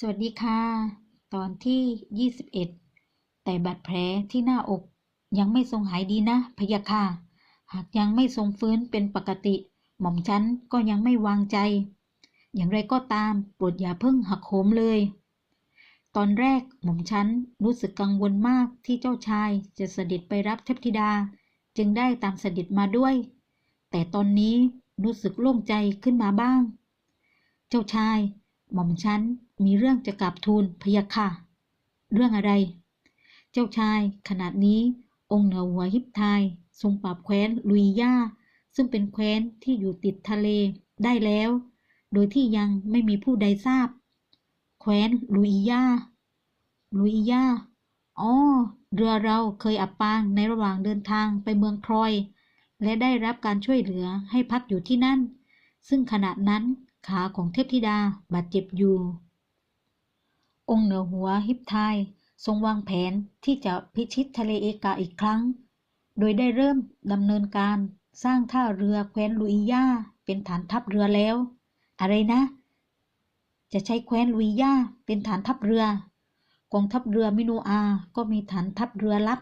สวัสดีค่ะ ตอนที่ 21 แต่บาดแผลที่หน้าอก ยังไม่ทรงหายดีนะพยะค่ะ หากยังไม่ทรงฟื้นเป็นปกติ หม่อมฉันก็ยังไม่วางใจ อย่างไรก็ตามโปรดอย่าเพิ่งหักโหมเลย ตอนแรกหม่อมฉันรู้สึกกังวลมากที่เจ้าชายจะเสด็จไปรับเทพธิดา จึงได้ตามเสด็จมาด้วย แต่ตอนนี้รู้สึกโล่งใจขึ้นมาบ้าง เจ้าชาย หม่อมฉันมีเรื่องจะกราบทูลพยะค่ะ เรื่องอะไร เจ้าชายขนาดนี้ องค์เหนือหัวฮิปไทยทรงปราบแคว้นลุยย่าซึ่งเป็นแคว้นที่อยู่ติดทะเลได้แล้ว โดยที่ยังไม่มีผู้ใดทราบ แคว้นลุยย่าลุยย่าอ๋อ เรือเราเคยอับปางในระหว่างเดินทางไปเมืองทรอย และได้รับการช่วยเหลือให้พักอยู่ที่นั่น ซึ่งขณะนั้น ขาของเทพธิดาบาดเจ็บอยู่ องค์เหนือหัวฮิปไทยทรงวางแผนที่จะพิชิตทะเลเอกาอีกครั้ง โดยได้เริ่มดำเนินการสร้างท่าเรือแคว้นลุยยาเป็นฐานทัพเรือแล้ว อะไรนะ จะใช้แคว้นลุยยาเป็นฐานทัพเรือกองทัพเรือมิโนอาก็มีฐานทัพเรือลับ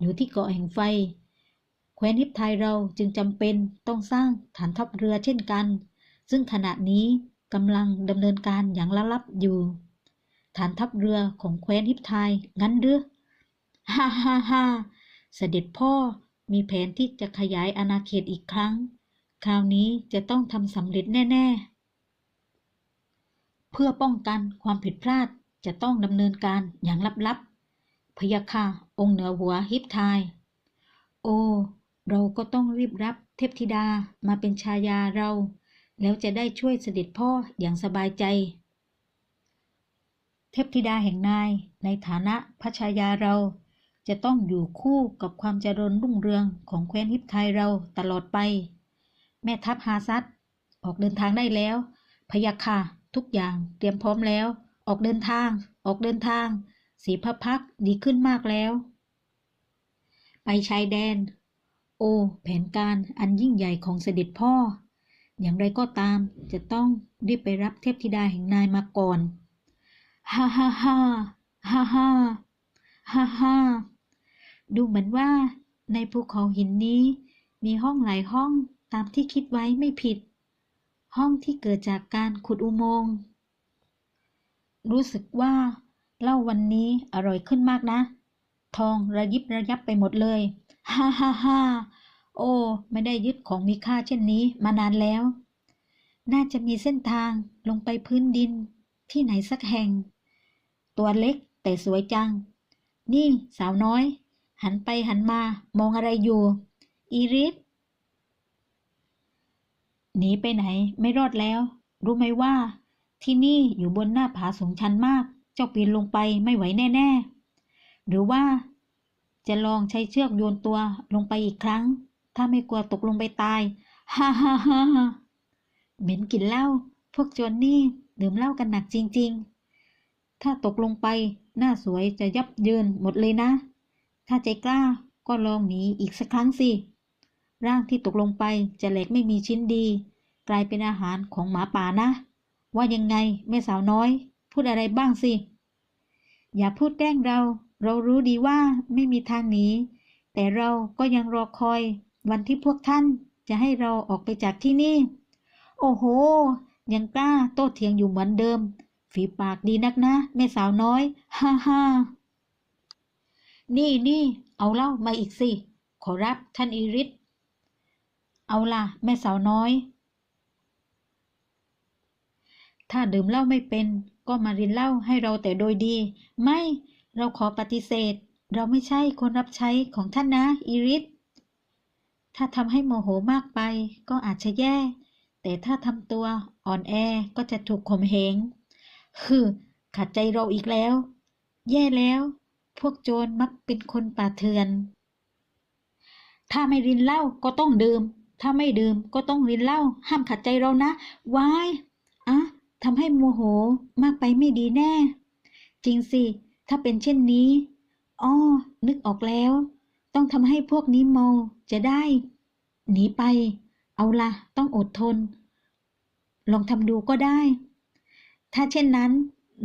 อยู่ที่เกาะแห่งไฟ แคว้นฮิปไทยเราจึงจำเป็นต้องสร้างฐานทัพเรือเช่นกัน ซึ่งขณะนี้กำลังดำเนินการอย่างลับๆอยู่ ฐานทัพเรือของแคว้นฮิปไทยงั้นหรือฮ่าฮ่าฮ่าเสด็จพ่อมีแผนที่จะขยายอาณาเขตอีกครั้ง คราวนี้จะต้องทำสำเร็จแน่ ๆ เพื่อป้องกันความผิดพลาดจะต้องดำเนินการอย่างลับๆพยะค่ะองค์เหนือหัวฮิปไทย โอ้ เราก็ต้องรีบรับเทพธิดามาเป็นชายาเรา แล้วจะได้ช่วยเสด็จพ่ออย่างสบายใจ เทพธิดาแห่งนายในฐานะพระชายาเราจะต้องอยู่คู่กับความเจริญรุ่งเรืองของแคว้นฮิปไทยเราตลอดไป แม่ทัพฮาซัดออกเดินทางได้แล้วพยะค่ะทุกอย่างเตรียมพร้อมแล้ว ออกเดินทาง ออกเดินทาง สีพระพักดีขึ้นมากแล้ว ไปชายแดน โอ แผนการอันยิ่งใหญ่ของเสด็จพ่อ อย่างไรก็ตาม จะต้องรีบไปรับเทพธิดาแห่งนายมาก่อน ฮ่าฮ่าฮ่าฮ่าฮ่าฮ่าฮ่าดูเหมือนว่า ในภูเขาหินนี้ มีห้องหลายห้องตามที่คิดไว้ไม่ผิด ห้องที่เกิดจากการขุดอุโมงค์ รู้สึกว่าเหล้าวันนี้อร่อยขึ้นมากนะ ทองระยิบระยับไปหมดเลย ฮ่าฮ่าฮ่า โอ้ ไม่ได้ยึดของมีค่าเช่นนี้มานานแล้ว น่าจะมีเส้นทางลงไปพื้นดินที่ไหนสักแห่ง ตัวเล็กแต่สวยจัง นี่สาวน้อย หันไปหันมามองอะไรอยู่ อีริสหนีไปไหนไม่รอดแล้ว รู้ไหมว่า ที่นี่อยู่บนหน้าผาสูงชันมาก เจ้าปีนลงไปไม่ไหวแน่ ๆ หรือว่าจะลองใช้เชือกโยนตัวลงไปอีกครั้ง ถ้าไม่กลัวตกลงไปตาย ฮ่าฮ่าฮ่าเหม็นกลิ่นเหล้า พวกโจรนี่ดื่มเหล้ากันหนักจริง ๆ ถ้าตกลงไป หน้าสวยจะยับเยินหมดเลยนะ ถ้าใจกล้าก็ลองหนีอีกสักครั้งสิ ร่างที่ตกลงไปจะแหลกไม่มีชิ้นดี กลายเป็นอาหารของหมาป่านะ ว่ายังไงแม่สาวน้อย พูดอะไรบ้างสิ อย่าพูดแกล้งเรา เรารู้ดีว่าไม่มีทางหนีแต่เราก็ยังรอคอย วันที่พวกท่านจะให้เราออกไปจากที่นี่ โอ้โห ยังกล้าโต้เถียงอยู่เหมือนเดิม ฝีปากดีนักนะแม่สาวน้อย ฮ่าฮ่านี่นี่เอาเหล้ามาอีกสิ ขอรับท่านอิริสเอาล่ะ แม่สาวน้อย ถ้าดื่มเหล้าไม่เป็นก็มารินเหล้าให้เราแต่โดยดี ไม่ เราขอปฏิเสธ เราไม่ใช่คนรับใช้ของท่านนะ อิริส ถ้าทำให้โมโหมากไปก็อาจจะแย่ แต่ถ้าทำตัวอ่อนแอก็จะถูกข่มเหงคือขัดใจเราอีกแล้ว แย่แล้ว พวกโจรมักเป็นคนป่าเถื่อน ถ้าไม่รินเหล้าก็ต้องดื่ม ถ้าไม่ดื่มก็ต้องรินเหล้า ห้ามขัดใจเรานะวายอะทำให้โมโหมากไปไม่ดีแน่ จริงสิ ถ้าเป็นเช่นนี้ อ้อ นึกออกแล้ว ต้องทำให้พวกนี้เมาจะได้ หนีไป เอาละต้องอดทน ลองทำดูก็ได้ ถ้าเช่นนั้น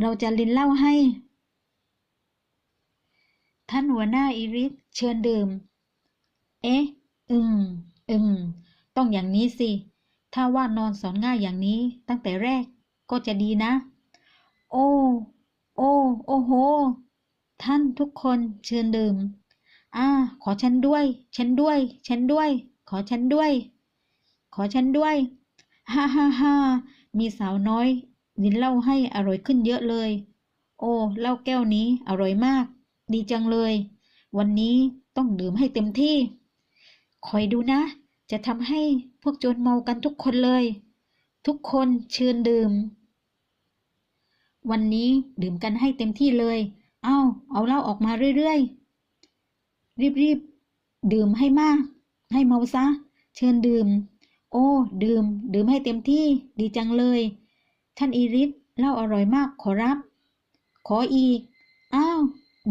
เราจะลินเล้าให้ ท่านหัวหน้าอิริสเชิญดื่ม เอ๊ะ อืม อืม ต้องอย่างนี้สิ ถ้าว่านอนสอนง่ายอย่างนี้ตั้งแต่แรกก็จะดีนะ โอ้ โอ้ โอ้โห ท่านทุกคนเชิญดื่ม อ่า ขอฉันด้วย ฉันด้วย ฉันด้วย ขอฉันด้วย ขอฉันด้วย ฮ่าฮ่าฮ่ามีสาวน้อยลินเหล้าให้อร่อยขึ้นเยอะเลย โอ้เหล้าแก้วนี้อร่อยมาก ดีจังเลย วันนี้ต้องดื่มให้เต็มที่ คอยดูนะ จะทำให้พวกโจรเมากันทุกคนเลย ทุกคนเชิญดื่ม วันนี้ดื่มกันให้เต็มที่เลย เอาเอาเหล้าออกมาเรื่อยๆ รีบๆ ดื่มให้มาก ให้เมาซะ เชิญดื่ม โอ้ ดื่ม ดื่มให้เต็มที่ ดีจังเลย ท่านอีริสเหล้าอร่อยมากขอรับ ขออีก อ้าว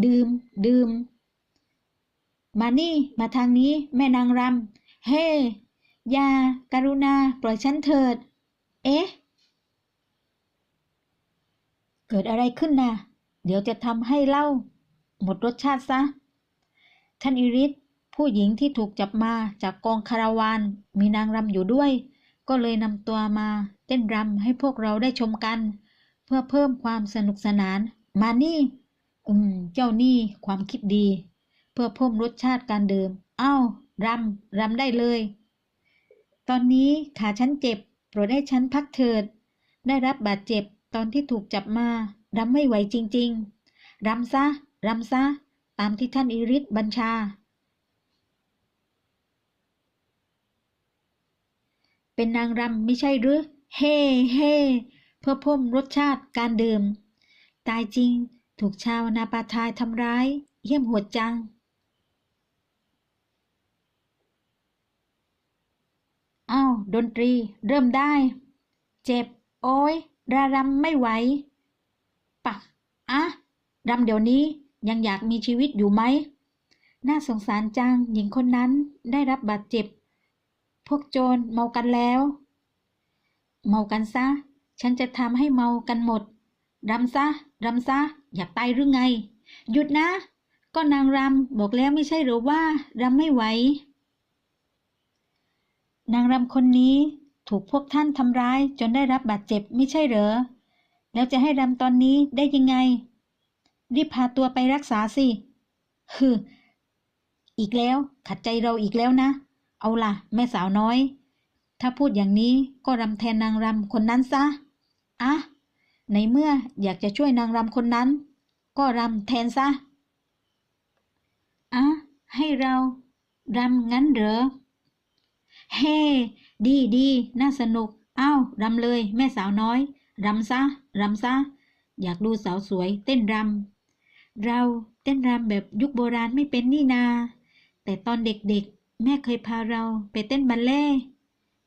ดื่ม ดื่ม มานี่ มาทางนี้ แม่นางรำ เฮ้อยาการุณา ปล่อยฉันเถิด เอ๊ะ เกิดอะไรขึ้นนะเดี๋ยวจะทำให้เหล้าหมดรสชาติซะ ท่านอิริสผู้หญิงที่ถูกจับมาจากกองคาราวาน มีนางรำอยู่ด้วย ก็เลยนำตัวมาเต้นรำให้พวกเราได้ชมกัน เพื่อเพิ่มความสนุกสนาน มานี่ อืม เจ้านี่ความคิดดี เพื่อเพิ่มรสชาติการเดื่มอ้าวรำรำได้เลย ตอนนี้ขาฉันเจ็บ โปรดให้ฉันพักเถิด ได้รับบาดเจ็บตอนที่ถูกจับมารำไม่ไหวจริง ๆรำซะรำซะ ตามที่ท่านอิริสบัญชา เป็นนางรำไม่ใช่หรือ เฮ่เฮ่เพื่อเพิ่มรสชาติการดื่ม ตายจริงถูกชาวนาปาทายทำร้าย เยี่ยมโหดจัง อ้าว ดนตรีเริ่มได้ เจ็บ โอ้ยรารำไม่ไหวปักอะรำเดี๋ยวนี้ ยังอยากมีชีวิตอยู่ไหม น่าสงสารจัง หญิงคนนั้นได้รับบาดเจ็บ พวกโจรเมากันแล้ว เมากันซะ ฉันจะทำให้เมากันหมด รำซะ รำซะ อยากตายหรือไง หยุดนะ ก็นางรำบอกแล้วไม่ใช่หรือว่ารำไม่ไหว นางรำคนนี้ถูกพวกท่านทำร้ายจนได้รับบาดเจ็บไม่ใช่เหรอ แล้วจะให้รำตอนนี้ได้ยังไง รีบพาตัวไปรักษาสิฮึอีกแล้ว ขัดใจเราอีกแล้วนะ เอาล่ะ แม่สาวน้อย ถ้าพูดอย่างนี้ก็รำแทนนางรำคนนั้นซะ อะ ในเมื่ออยากจะช่วยนางรำคนนั้น ก็รำแทนซะ อะ ให้เรารำงั้นเหรอ เฮ้ ดีดีน่าสนุก อ้าวรำเลย แม่สาวน้อยรำซะรำซะ อยากดูสาวสวยเต้นรำ เราเต้นรำแบบยุคโบราณไม่เป็นนี่นา แต่ตอนเด็กๆ แม่เคยพาเราไปเต้นบัลเล่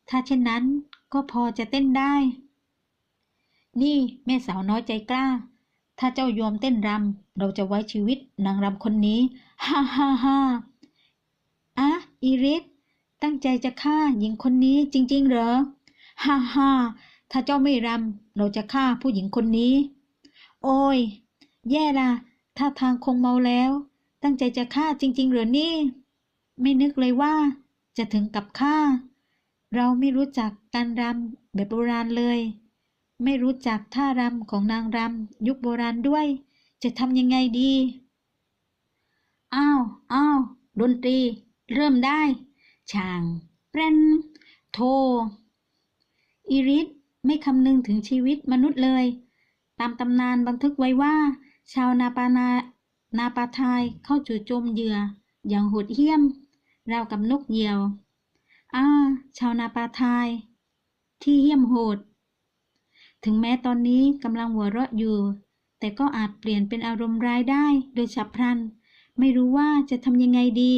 ถ้าเช่นนั้นก็พอจะเต้นได้ นี่แม่สาวน้อยใจกล้า ถ้าเจ้ายอมเต้นรำเราจะไว้ชีวิตนางรำคนนี้ ฮ่าฮ่าฮ่าอะอีริสตั้งใจจะฆ่าหญิงคนนี้จริง ๆ เหรอ ฮ่าฮ่าถ้าเจ้าไม่รำเราจะฆ่าผู้หญิงคนนี้ โอ้ย แย่ละ ท่าทางคงเมาแล้ว ตั้งใจจะฆ่าจริงๆเหรอนี่ ไม่นึกเลยว่า จะถึงกับฆ่า เราไม่รู้จักการรำแบบโบราณเลย ไม่รู้จักท่ารำของนางรำยุคโบราณด้วย จะทำยังไงดี อ้าวอ้าวดนตรี เริ่มได้ ช่างเปรนโทอีริสไม่คำนึงถึงชีวิตมนุษย์เลย ตามตำนานบันทึกไว้ว่า ชาวนาปานานาปาทายเข้าจู่โจมเหยื่อ อย่างโหดเหี้ยม ราวกับนกเหยี่ยว อ้า ชาวนาปาทาย ที่เหี้ยมโหด ถึงแม้ตอนนี้กำลังหัวเราะอยู่ แต่ก็อาจเปลี่ยนเป็นอารมณ์ร้ายได้โดยฉับพลัน ไม่รู้ว่าจะทำยังไงดี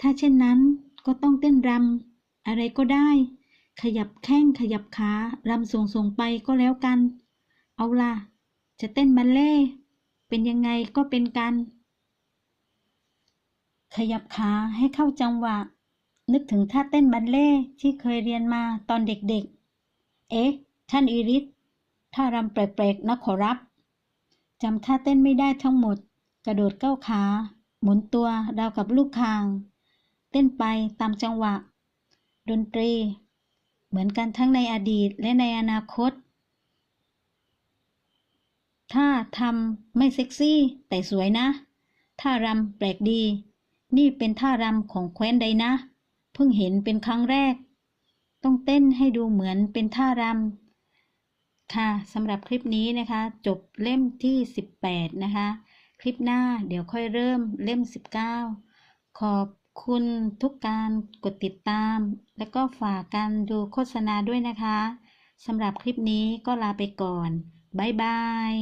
ถ้าเช่นนั้นก็ต้องเต้นรำอะไรก็ได้ ขยับแข้งขยับขารำส่งส่งๆไปก็แล้วกัน เอาล่ะ จะเต้นบัลเล่ เป็นยังไงก็เป็นกัน ขยับขาให้เข้าจังหวะ นึกถึงท่าเต้นบัลเล่ที่เคยเรียนมาตอนเด็กๆ เอ๊ะ ท่านอีริสท่ารำแปลกๆนะขอรับจำท่าเต้นไม่ได้ทั้งหมด กระโดดก้าวขา หมุนตัวราวกับลูกคาง เต้นไปตามจังหวะ ดนตรี เหมือนกันทั้งในอดีตและในอนาคต ถ้าทำไม่เซ็กซี่ แต่สวยนะ ท่ารำแปลกดี นี่เป็นท่ารำของแคว้นใดนะ เพิ่งเห็นเป็นครั้งแรก ต้องเต้นให้ดูเหมือนเป็นท่ารำค่ะสำหรับคลิปนี้นะคะ จบเล่มที่ 18 นะคะ คลิปหน้าเดี๋ยวค่อยเริ่มเล่ม 19 ขอบคุณทุกการกดติดตาม และก็ฝากการดูโฆษณาด้วยนะคะสำหรับคลิปนี้ก็ลาไปก่อน บ๊ายบาย